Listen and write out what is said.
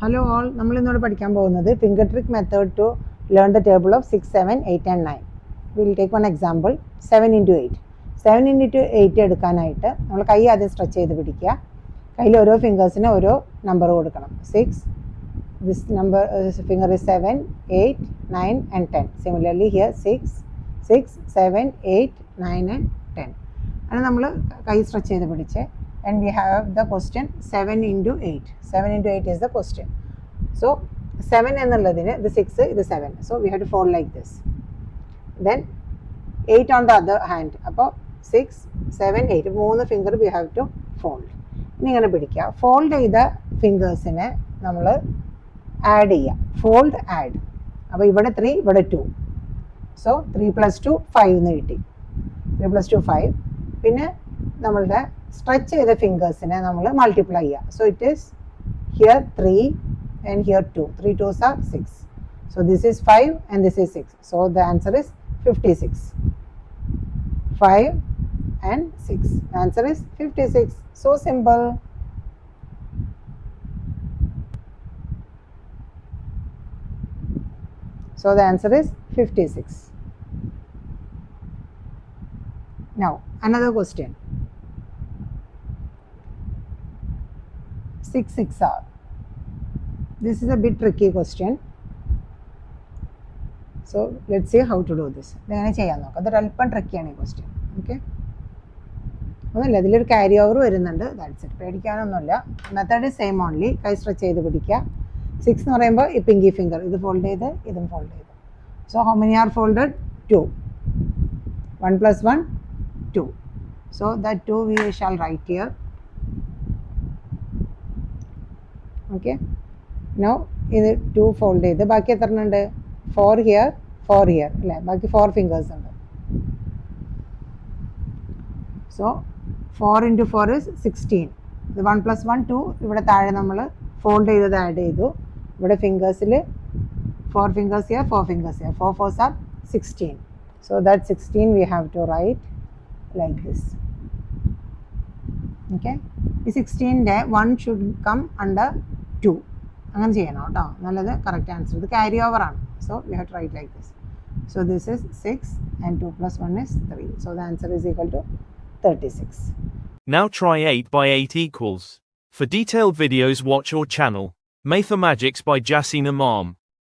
Hello all നമ്മൾ ഇന്നോട് പഠിക്കാൻ പോകുന്നത് finger trick method to learn the table of six seven eight and nine will take one example seven into eight seven into eight എടുക്കാനായിട്ട് നമ്മൾ കൈ ആദ്യം stretch ചെയ്ത് പിടിക്കുക. കയ്യിൽ ഓരോ ഫിംഗേഴ്സിന് ഓരോ നമ്പർ കൊടുക്കണം. Six this number finger is seven eight nine and ten similarly here six six seven eight nine and ten അങ്ങനെ നമ്മൾ കൈ സ്ട്രെച്ച് ചെയ്ത് പിടിച്ച് and we have the question seven into eight seven into eight is the question so seven എന്നുള്ളതിന് ഇത് six ഇത് seven so we have to fold like this then eight on the other hand അപ്പോൾ six seven eight മൂന്ന് finger we have to fold ഇനി ഇങ്ങനെ പിടിക്കുക. Fold ചെയ്ത ഫിംഗേഴ്സിനെ നമ്മൾ ആഡ് ചെയ്യുക. ഫോൾഡ് ആഡ് അപ്പോൾ ഇവിടെ ത്രീ ഇവിടെ two so three plus two five എന്ന് കിട്ടി. ത്രീ പ്ലസ് ടു ഫൈവ് പിന്നെ നമ്മളുടെ സ്ട്രെച്ച് ചെയ്ത ഫിംഗേഴ്സിനെ നമ്മൾ മൾട്ടിപ്ലൈ ചെയ്യുക so it is here three and here two three twos are six so this is five and this is six so the answer is fifty six five and six answer is fifty six so simple So the answer is 56. Now another question. 6 6 are? This is a bit tricky question. So let's see how to do this. ഇതെങ്ങനെ ചെയ്യാൻ നോക്കാം? അതൊരു അല്പം ട്രിക്കിയാണ് ഈ question okay ഒന്നുമില്ല ഇതിലൊരു carry over വരുന്നുണ്ട്. That's it പേടിക്കാനൊന്നുമില്ല. മെത്തേഡ് സെയിം ഓൺലി കൈ സ്ട്രെച്ച് ചെയ്ത് പിടിക്കുക. സിക്സ് എന്ന് പറയുമ്പോൾ ഈ പിങ്കി ഫിംഗർ ഇത് ഫോൾഡ് ചെയ്ത് ഇതും ഫോൾഡ് ചെയ്ത്. So how many are folded two one plus one two so the two we shall write here okay no ഇത് ടു ഫോൾഡ് ചെയ്ത്. ബാക്കി എത്ര ഉണ്ട് ഫോർ ഹിയർ ഫോർ ഹിയർ അല്ലേ? ബാക്കി ഫോർ ഫിംഗേഴ്സ് ഉണ്ട്. So four into four is sixteen ഇത് one plus one two ഇവിടെ താഴെ നമ്മൾ ഫോൾഡ് ചെയ്തത് ആഡ് ചെയ്തു. ഇവിടെ ഫിംഗേഴ്സിൽ four fingers here four fingers here four fours are sixteen so that sixteen we have to write like this okay ഈ സിക്സ്റ്റീന്റെ one should come under to അങ്ങനെ ചെയ്യണം കേട്ടോ നല്ലത് കറക്റ്റ് ആൻസർ ഇത് ക്യാരി ഓവർ ആണ് so we have to write like this so this is six and two plus one is three so the answer is equal to thirty six Now try 8 by 8 equals. For detailed videos watch our channel. Mathemagics by Jasina Imam.